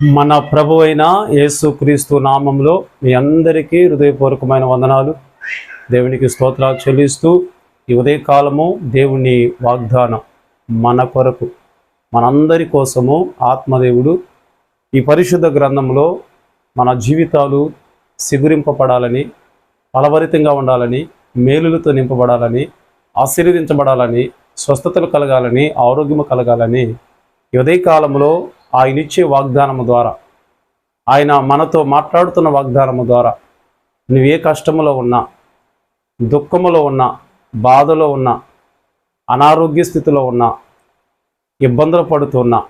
మన ప్రభు అయిన యేసుక్రీస్తు నామంలో మీ అందరికీ హృదయపూర్వకమైన వందనాలు. దేవునికి స్తోత్రాలు చెల్లిస్తూ ఈ ఉదయకాలము దేవుని వాగ్దానం మన కొరకు మనందరి కోసము ఆత్మదేవుడు ఈ పరిశుద్ధ గ్రంథంలో మన జీవితాలు సిగురింపబడాలని ఫలవరితంగా ఉండాలని మేలులతో నింపబడాలని ఆశీర్వదించబడాలని స్వస్థతలు కలగాలని ఆరోగ్యము కలగాలని ఈ ఉదయకాలంలో ఆయన ఇచ్చే వాగ్దానము ద్వారా ఆయన మనతో మాట్లాడుతున్న వాగ్దానము ద్వారా నువ్వు ఏ కష్టములో ఉన్నా దుఃఖములో ఉన్నా బాధలో ఉన్నా అనారోగ్య స్థితిలో ఉన్నా ఇబ్బందులు పడుతున్నా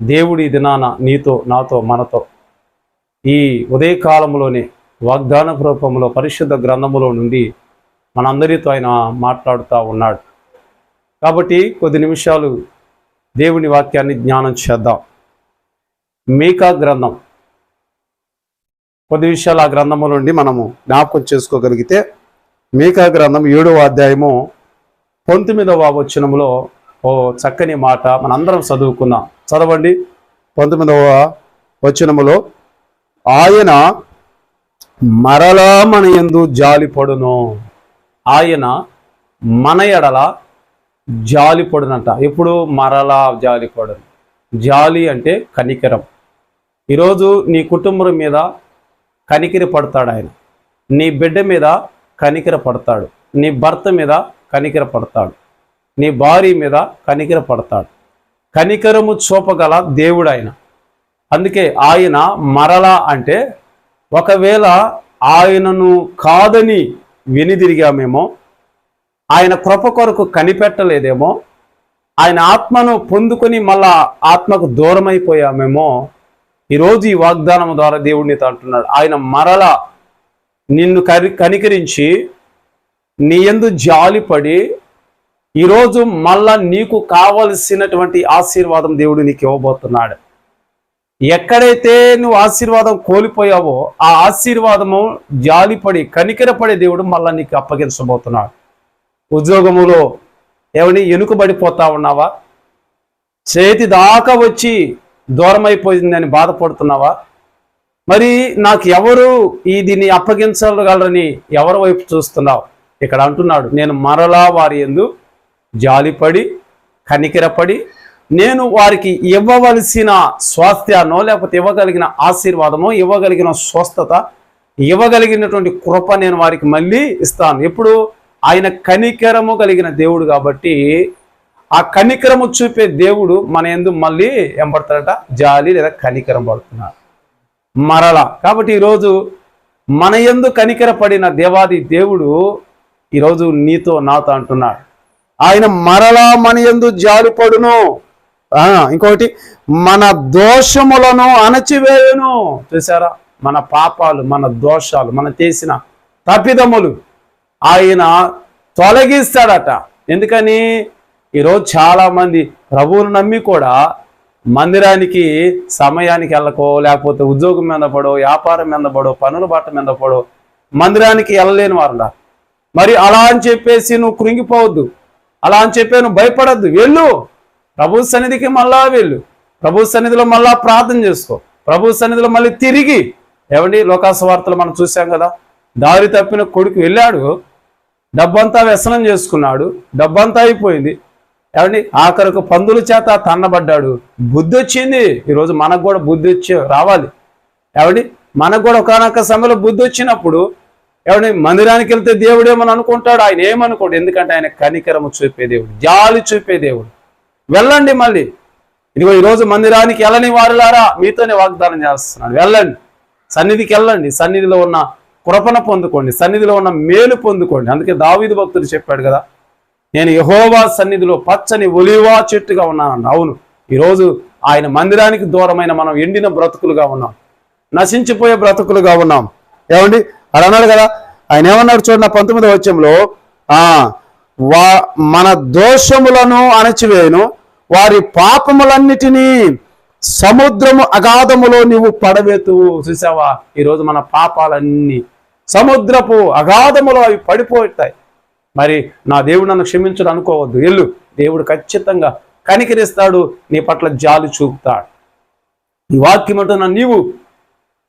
దేవుడి దినాన నీతో నాతో మనతో ఈ ఉదయకాలంలోనే వాగ్దాన రూపంలో పరిశుద్ధ గ్రంథములో నుండి మనందరితో ఆయన మాట్లాడుతూ ఉన్నాడు. కాబట్టి కొద్ది నిమిషాలు దేవుని వాక్యాన్ని జ్ఞానం చేద్దాం. మీకా గ్రంథం. కొద్ది విషయాలు ఆ గ్రంథము నుండి మనము జ్ఞాపకం చేసుకోగలిగితే మీకా గ్రంథం ఏడవ అధ్యాయము పంతొమ్మిదవ వచనములో ఓ చక్కని మాట మనందరం చదువుకున్నాం చదవండి. పంతొమ్మిదవ వచనములో ఆయన మరలా మన యందు జాలిపడును. ఆయన మన ఎడల జాలిపడునంట ఎప్పుడు మరలా జాలిపడను జాలి అంటే కనికరం. ఈరోజు నీ కుటుంబం మీద కనికిర పడతాడు ఆయన. నీ బిడ్డ మీద కనికిర పడతాడు. నీ భర్త మీద కనికిర పడతాడు. నీ భార్య మీద కనికిర పడతాడు. కనికరము చూపగల దేవుడు ఆయన. అందుకే ఆయన మరలా అంటే ఒకవేళ ఆయనను కాదని వెనుదిరిగామేమో ఆయన కృప కొరకు కనిపెట్టలేదేమో ఆయన ఆత్మను పొందుకొని మళ్ళా ఆత్మకు దూరమైపోయామేమో ఈరోజు ఈ వాగ్దానం ద్వారా దేవుడిని తంటున్నాడు. అంటున్నాడు ఆయన మరల నిన్ను కరి కనికరించి నీ ఎందు జాలిపడి ఈరోజు మళ్ళా నీకు కావలసినటువంటి ఆశీర్వాదం దేవుడు నీకు ఇవ్వబోతున్నాడు. ఎక్కడైతే నువ్వు ఆశీర్వాదం కోల్పోయావో ఆ ఆశీర్వాదము జాలిపడి కనికరపడే దేవుడు మళ్ళా నీకు అప్పగించబోతున్నాడు. ఉద్యోగములో ఏమని ఎనుకబడిపోతా ఉన్నావా? చేతి దాకా వచ్చి దూరం అయిపోయిందని బాధపడుతున్నావా? మరి నాకు ఎవరు ఈ దీన్ని అప్పగించగలరని ఎవరి వైపు చూస్తున్నావు? ఇక్కడ అంటున్నాడు నేను మరలా వారి ఎందు జాలిపడి కనికిరపడి నేను వారికి ఇవ్వవలసిన స్వాస్థ్యనో లేకపోతే ఇవ్వగలిగిన ఆశీర్వాదమో ఇవ్వగలిగిన స్వస్థత ఇవ్వగలిగినటువంటి కృప నేను వారికి మళ్ళీ ఇస్తాను. ఎప్పుడు? ఆయన కనికరము కలిగిన దేవుడు కాబట్టి ఆ కనికరము చూపే దేవుడు మన ఎందు మళ్ళీ ఏం జాలి లేదా కనికరం పడుతున్నాడు. మరల. కాబట్టి ఈరోజు మన ఎందు కనికర పడిన దేవాది దేవుడు ఈరోజు నీతో నాతో అంటున్నాడు. ఆయన మరలా మన ఎందు జాలిపడును పడును. ఇంకొకటి మన దోషములను అణచివేయును. చూసారా మన పాపాలు మన దోషాలు మనం చేసిన తప్పిదములు. ఆయన తొలగిస్తాడట. ఎందుకని? ఈరోజు చాలామంది ప్రభువును నమ్మి కూడా మందిరానికి సమయానికి వెళ్ళకో లేకపోతే ఉద్యోగం మీద పడో వ్యాపారం మీద పడో పనుల బాట మీద పడో మందిరానికి వెళ్ళలేని వారు మరి అలా అని చెప్పేసి నువ్వు కృంగిపోవద్దు. అలా అని చెప్పి నువ్వు భయపడద్దు. వెళ్ళు. ప్రభు సన్నిధికి మళ్ళా వెళ్ళు. ప్రభు సన్నిధిలో మళ్ళా ప్రార్థన చేసుకో. ప్రభు సన్నిధిలో మళ్ళీ తిరిగి. ఏమండి? లోకాసు వార్తలు మనం చూసాం కదా. దారి తప్పిన కొడుకు వెళ్ళాడు. డబ్బంతా వ్యసనం చేసుకున్నాడు డబ్బంతా అయిపోయింది. ఏమండి? ఆఖరకు పందుల చేత తన్నబడ్డాడు. బుద్ధి వచ్చింది. ఈరోజు మనకు కూడా బుద్ధి వచ్చి రావాలి. ఏమండి? మనకు కూడా ఒకనొక సమయంలో బుద్ధి వచ్చినప్పుడు ఏమండి? మందిరానికి వెళ్తే దేవుడేమని అనుకుంటాడు? ఆయన ఏమనుకోడు? ఎందుకంటే ఆయన కనికరము చూపే దేవుడు జాలి చూపే దేవుడు. వెళ్ళండి మళ్ళీ. ఇదిగో ఈరోజు మందిరానికి వెళ్ళని వారులారా మీతోనే వాగ్దానం చేస్తున్నాడు వెళ్ళండి. సన్నిధికి వెళ్ళండి. సన్నిధిలో ఉన్న కృపణ పొందుకోండి. సన్నిధిలో ఉన్న మేలు పొందుకోండి. అందుకే దావీదు భక్తుడు చెప్పాడు కదా నేను యహోవా సన్నిధిలో పచ్చని ఒలివా చెట్టుగా ఉన్నానండి అవును ఈరోజు ఆయన మందిరానికి దూరమైన మనం ఎండిన బ్రతుకులుగా ఉన్నాం. నశించిపోయే బ్రతుకులుగా ఉన్నాం. ఏమండి? అలా అన్నాడు కదా ఆయన ఏమన్నాడు చూడండి ఆ పంతొమ్మిది వచ్చంలో ఆ వా మన దోషములను అణచివేయను వారి పాపములన్నిటినీ సముద్రము అగాధములో నీవు పడవేతు. చూసావా? ఈరోజు మన పాపాలన్నీ సముద్రపు అగాధములో అవి పడిపోతాయి. మరి నా దేవుడు నన్ను క్షమించడు అనుకోవద్దు. ఎల్లు దేవుడు ఖచ్చితంగా కనికరిస్తాడు నీ పట్ల జాలి చూపుతాడు. ఈ వాక్యం అంటున్న నీవు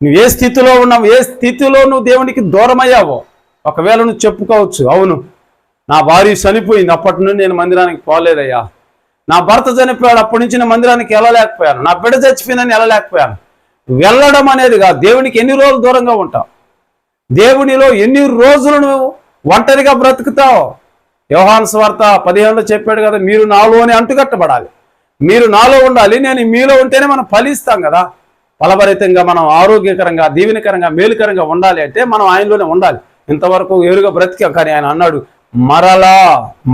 నువ్వు ఏ స్థితిలో ఉన్నావు ఏ స్థితిలో నువ్వు దేవునికి దూరమయ్యావో ఒకవేళ నువ్వు చెప్పుకోవచ్చు. అవును నా భార్య చనిపోయింది అప్పటి నుండి నేను మందిరానికి పోలేదయ్యా. నా భర్త చనిపోయాడు అప్పటి నుంచి నేను మందిరానికి వెళ్ళలేకపోయాను. నా బిడ్డ చచ్చిపోయిందని వెళ్ళలేకపోయాను. వెళ్ళడం అనేది కాదు దేవునికి ఎన్ని రోజులు దూరంగా ఉంటావు? దేవునిలో ఎన్ని రోజులు నువ్వు ఒంటరిగా బ్రతుకుతావు? యోహాన్ స్వార్త పదిహేనులో చెప్పాడు కదా మీరు నాలోనే అంటుకట్టబడాలి. మీరు నాలో ఉండాలి నేను మీలో ఉంటేనే మనం ఫలిస్తాం కదా. ఫలభరితంగా మనం ఆరోగ్యకరంగా దీవెనకరంగా మేలుకరంగా ఉండాలి అంటే మనం ఆయనలోనే ఉండాలి. ఇంతవరకు ఏరుగా బ్రతికా కానీ ఆయన అన్నాడు మరలా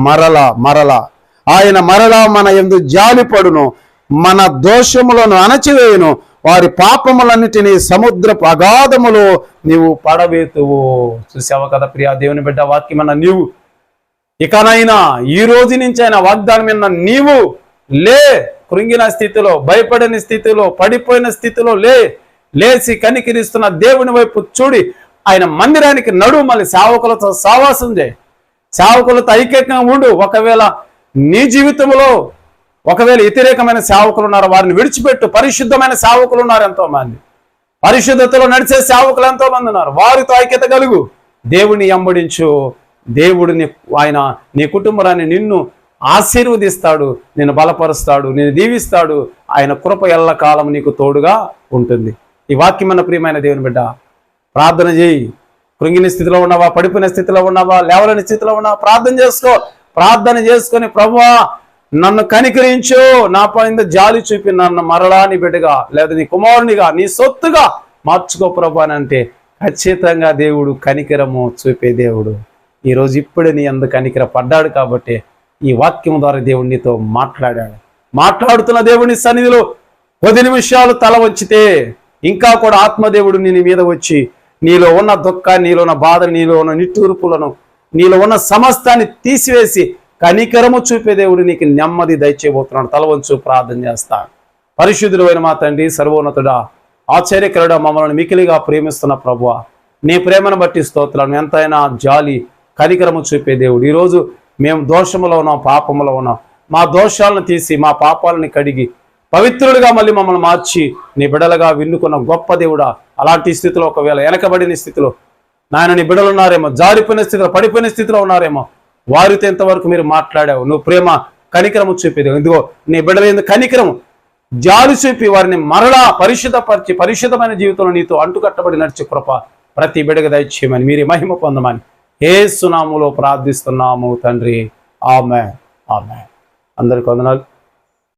మరలా మరలా. ఆయన మరలా మన ఎందు జాలిపడును మన దోషములను అణచివేయును వారి పాపములన్నిటినీ సముద్ర అగాధములో నీవు పడవేతువు. చూసావు కదా ప్రియా దేవుని బిడ్డ వాక్యమన్న నీవు. ఇకనైనా ఈ రోజు నుంచి అయినా వాగ్దానం మీద నీవు లే కృంగిన స్థితిలో భయపడని స్థితిలో పడిపోయిన స్థితిలో లే లేచి కనికిరిస్తున్న దేవుని వైపు చూడి ఆయన మందిరానికి నడు మళ్ళీ సేవకులతో సావాసం చేయి. సేవకులతో ఐక్యంగా ఉండు. ఒకవేళ నీ జీవితంలో ఒకవేళ వ్యతిరేకమైన సేవకులు ఉన్నారు వారిని విడిచిపెట్టు. పరిశుద్ధమైన సేవకులు ఉన్నారు ఎంతో మంది పరిశుద్ధతలో నడిచే సేవకులు ఎంతో మంది ఉన్నారు. వారితో ఐక్యత కలుగు. దేవుని ఎంబడించు. దేవుడిని ఆయన నీ కుటుంబాన్ని నిన్ను ఆశీర్వదిస్తాడు. నేను బలపరుస్తాడు. నేను దీవిస్తాడు. ఆయన కృప ఎల్ల కాలం నీకు తోడుగా ఉంటుంది. ఈ వాక్యమైన ప్రియమైన దేవుని బిడ్డ ప్రార్థన చేయి. కృంగిన స్థితిలో ఉన్నావా? పడిపోయిన స్థితిలో ఉన్నావా? లేవలేని స్థితిలో ఉన్నావా? ప్రార్థన చేసుకో. ప్రార్థన చేసుకొని ప్రభువా నన్ను కనికరించు నా పైన జాలి చూపి నన్ను మరలా నీ బిడ్డగా లేదా నీ కుమారునిగా నీ సొత్తుగా మార్చుకో ప్రభు అని అంటే ఖచ్చితంగా దేవుడు కనికరము చూపే దేవుడు. ఈరోజు ఇప్పుడే నీ అందు కనికర పడ్డాడు కాబట్టి ఈ వాక్యం ద్వారా దేవుడు నీతో మాట్లాడాడు. మాట్లాడుతున్న దేవుని సన్నిధిలో పది నిమిషాలు తల వంచితే ఇంకా కూడా ఆత్మదేవుడు నీ మీద వచ్చి నీలో ఉన్న దుఃఖాన్ని నీలో ఉన్న బాధ నీలో ఉన్న నిట్టూర్పులను నీలో ఉన్న సమస్తాన్ని తీసివేసి కనికరము చూపే దేవుడు నీకు నెమ్మది దయచేయబోతున్నాడు. తలవంచు ప్రార్థన చేస్తాను పరిశుద్ధులైన మా తండ్రి సర్వోన్నతుడా ఆశ్చర్యకరుడా మమ్మల్ని మికిలిగా ప్రేమిస్తున్న ప్రభు నీ ప్రేమను బట్టి స్తోత్రాలను ఎంతైనా జాలి కనికరము చూపే దేవుడు. ఈరోజు మేము దోషములో ఉన్నాం పాపములో ఉన్నాం. మా దోషాలను తీసి మా పాపాలని కడిగి పవిత్రులుగా మళ్ళీ మమ్మల్ని మార్చి నీ బిడలుగా విన్నుకున్న గొప్ప దేవుడా అలాంటి స్థితిలో ఒకవేళ వెనకబడిన స్థితిలో నాయన నీ బిడలు ఉన్నారేమో జారిపోయిన స్థితిలో పడిపోయిన స్థితిలో ఉన్నారేమో వారితో ఎంతవరకు మీరు మాట్లాడావు? నువ్వు ప్రేమ కనికరము చూపేది. ఎందుకో నీ బిడ్డల ఎందుకు కనికరము జాలు చూపి వారిని మరలా పరిశుద్ధపరిచి పరిశుద్ధమైన జీవితంలో నీతో అంటుకట్టబడి నడిచే కృప ప్రతి బిడగ దయచేయమని మీరే మహిమ పొందమని ఏ సునాములో ప్రార్థిస్తున్నాము తండ్రి. ఆమె ఆమె అందరికి వందనాలు.